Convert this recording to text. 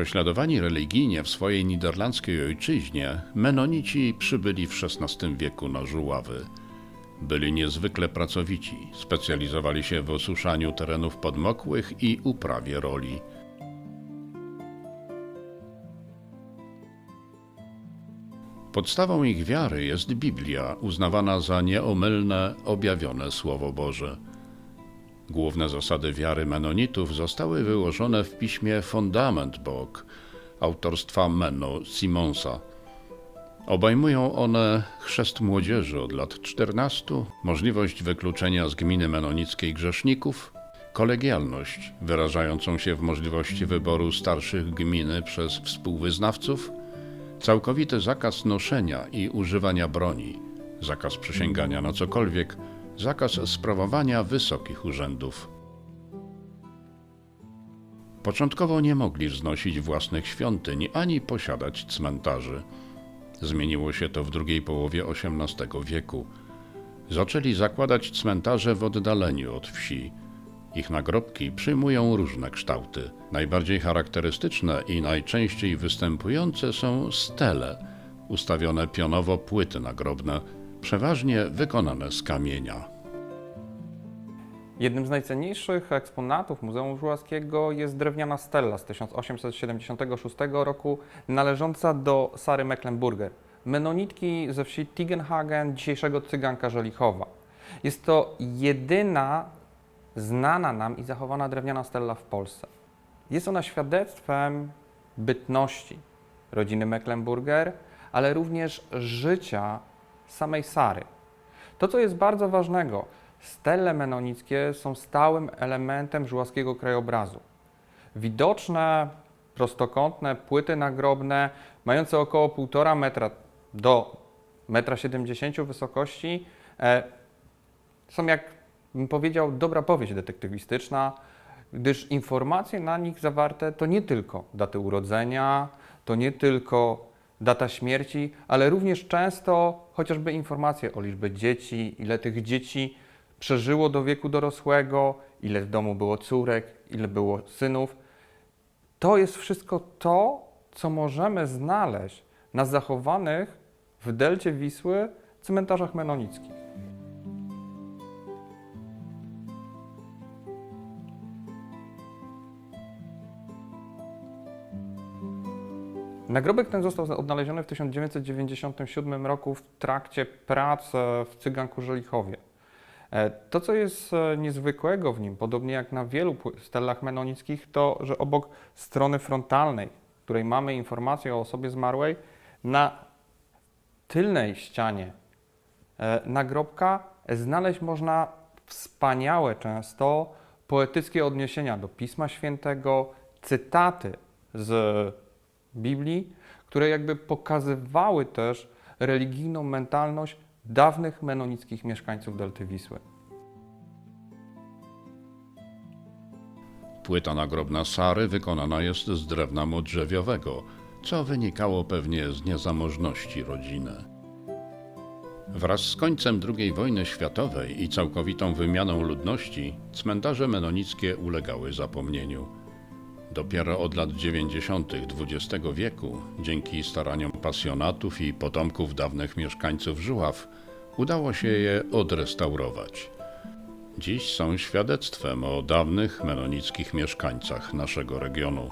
Prześladowani religijnie w swojej niderlandzkiej ojczyźnie, Menonici przybyli w XVI wieku na Żuławy. Byli niezwykle pracowici, specjalizowali się w osuszaniu terenów podmokłych i uprawie roli. Podstawą ich wiary jest Biblia, uznawana za nieomylne, objawione Słowo Boże. Główne zasady wiary Menonitów zostały wyłożone w piśmie Fundament Bog autorstwa Menno Simonsa. Obejmują one chrzest młodzieży od lat 14, możliwość wykluczenia z gminy menonickiej grzeszników, kolegialność wyrażającą się w możliwości wyboru starszych gminy przez współwyznawców, całkowity zakaz noszenia i używania broni, zakaz przysięgania na cokolwiek, zakaz sprawowania wysokich urzędów. Początkowo nie mogli wznosić własnych świątyń ani posiadać cmentarzy. Zmieniło się to w drugiej połowie XVIII wieku. Zaczęli zakładać cmentarze w oddaleniu od wsi. Ich nagrobki przyjmują różne kształty. Najbardziej charakterystyczne i najczęściej występujące są stele, ustawione pionowo płyty nagrobne, przeważnie wykonane z kamienia. Jednym z najcenniejszych eksponatów Muzeum Żuławskiego jest drewniana stella z 1876 roku należąca do Sary Mecklenburger, menonitki ze wsi Tigenhagen, dzisiejszego cyganka Żelichowa. Jest to jedyna znana nam i zachowana drewniana stella w Polsce. Jest ona świadectwem bytności rodziny Mecklenburger, ale również życia samej Sary. To, co jest bardzo ważnego, stele menonickie są stałym elementem żuławskiego krajobrazu. Widoczne, prostokątne płyty nagrobne, mające około 1,5 metra do 1,70 m wysokości, e, są, jak bym powiedział, dobra powieść detektywistyczna, gdyż informacje na nich zawarte to nie tylko daty urodzenia, to nie tylko data śmierci, ale również często chociażby informacje o liczbie dzieci, ile tych dzieci przeżyło do wieku dorosłego, ile w domu było córek, ile było synów. To jest wszystko to, co możemy znaleźć na zachowanych w delcie Wisły cmentarzach menonickich. Nagrobek ten został odnaleziony w 1997 roku w trakcie prac e, w Cyganku Żelichowie. E, To, co jest e, niezwykłego w nim, podobnie jak na wielu stelach menonickich, to, że obok strony frontalnej, w której mamy informację o osobie zmarłej, na tylnej ścianie nagrobka znaleźć można wspaniałe często poetyckie odniesienia do Pisma Świętego, cytaty z Biblii, które jakby pokazywały też religijną mentalność dawnych menonickich mieszkańców Delty Wisły. Płyta nagrobna Sary wykonana jest z drewna modrzewiowego, co wynikało pewnie z niezamożności rodziny. Wraz z końcem II wojny światowej i całkowitą wymianą ludności, cmentarze menonickie ulegały zapomnieniu. Dopiero od lat 90. XX wieku, dzięki staraniom pasjonatów i potomków dawnych mieszkańców Żuław, udało się je odrestaurować. Dziś są świadectwem o dawnych menonickich mieszkańcach naszego regionu.